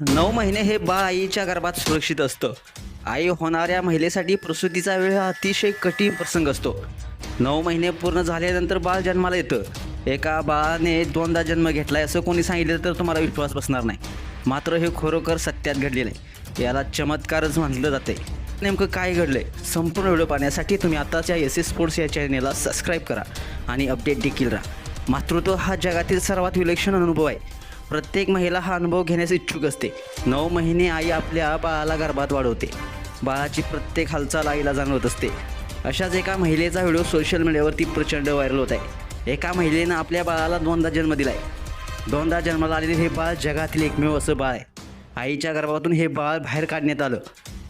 नऊ महिने हे बाळ आईच्या गर्भात सुरक्षित असतं. आई होणाऱ्या महिलेसाठी प्रसूतीचा वेळ हा अतिशय कठीण प्रसंग असतो. नऊ महिने पूर्ण झाल्यानंतर बाळ जन्माला येतं. एका बाळाने दोनदा जन्म घेतलाय असं कोणी सांगितलं तर तुम्हाला विश्वास बसणार नाही. मात्र हे खरोखर सत्यात घडलेलं आहे. याला चमत्कारच म्हटलं जाते नेमकं काय घडलंय? संपूर्ण व्हिडिओ पाहण्यासाठी तुम्ही आताच्या एस एस स्पोर्ट्स या चॅनेलला सबस्क्राईब करा आणि अपडेट देखील राहा. मातृत्व हा जगातील सर्वात विलक्षण अनुभव आहे. प्रत्येक महिला हा अनुभव घेण्यास इच्छुक असते. नऊ महिने आई आपल्या बाळाला गर्भात वाढवते. बाळाची प्रत्येक हालचाल आईला जाणवत असते. अशाच एका महिलेचा व्हिडिओ सोशल मीडियावरती प्रचंड व्हायरल होत आहे. एका महिलेनं आपल्या बाळाला दोनदा जन्म दिला आहे दोनदा जन्माला आलेले हे बाळ जगातील एकमेव असं बाळ आहे. आईच्या गर्भातून हे बाळ बाहेर काढण्यात आलं.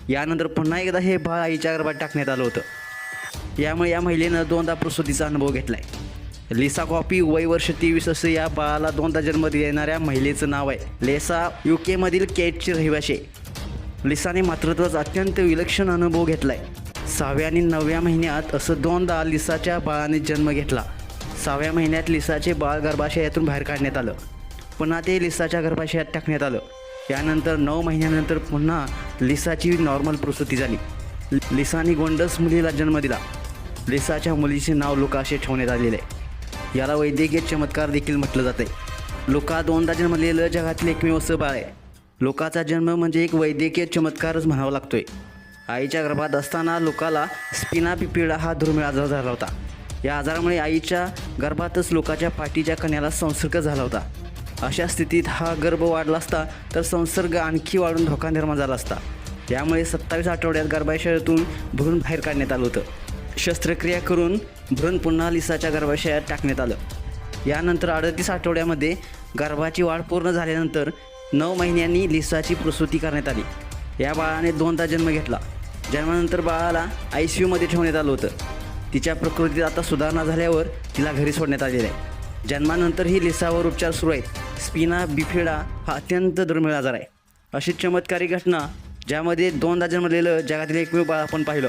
यानंतर पुन्हा एकदा हे बाळ आईच्या गर्भात टाकण्यात आलं होतं. यामुळे या महिलेनं दोनदा प्रसूतीचा अनुभव घेतला आहे लिसा कॉपी वय वर्ष तेवीस असं या बाळाला दोनदा जन्म देणाऱ्या महिलेचं नाव आहे. लेसा यू केमधील केटची रहिवाशी आहे. लिसाने मातृत्वाचा अत्यंत विलक्षण अनुभव घेतला आहे सहाव्या आणि नवव्या महिन्यात असं दोनदा लिसाच्या बाळाने जन्म घेतला. सहाव्या महिन्यात लिसाचे बाळ गर्भाशयातून बाहेर काढण्यात आलं. पुन्हा ते लिसाच्या गर्भाशयात टाकण्यात आलं. यानंतर नऊ महिन्यानंतर पुन्हा लिसाची नॉर्मल प्रसूती झाली. लिसाने गोंडस मुलीला जन्म दिला. लिसाच्या मुलीचे नाव लुका ठेवण्यात आलेले आहे. याला वैद्यकीय चमत्कार देखील म्हटलं जाते. लोका दोनदा जन्मलेलं जगातील एकमेव असं बाळ आहे. लोकाचा जन्म म्हणजे एक वैद्यकीय चमत्कारच म्हणावा लागतोय. आईच्या गर्भात असताना लोकाला स्पिना पिपिडा हा दुर्मिळ आजार झाला होता. या आजारामुळे आईच्या गर्भातच लोकाच्या पाठीच्या कण्याला संसर्ग झाला होता. अशा स्थितीत हा गर्भ वाढला असता तर संसर्ग आणखी वाढून धोका निर्माण झाला असता. त्यामुळे सत्तावीस आठवड्यात गर्भाशयातून भरून बाहेर काढण्यात आलं होतं. शस्त्रक्रिया करून भ्रूण पुन्हा लिसाच्या गर्भाशयात टाकण्यात आलं. यानंतर अडतीस आठवड्यामध्ये गर्भाची वाढ पूर्ण झाल्यानंतर नऊ महिन्यांनी लिसाची प्रसूती करण्यात आली. या बाळाने दोनदा जन्म घेतला. जन्मानंतर बाळाला आय सी यूमध्ये ठेवण्यात आलं होतं. तिच्या प्रकृतीत आता सुधारणा झाल्यावर तिला घरी सोडण्यात आलेलं आहे. जन्मानंतरही लिसावर उपचार सुरू आहेत. स्पिना बिफिडा हा अत्यंत दुर्मिळ आजार आहे. अशी चमत्कारी घटना ज्यामध्ये दोनदा जन्मलेलं जगातील एकमेव बाळ आपण पाहिलं.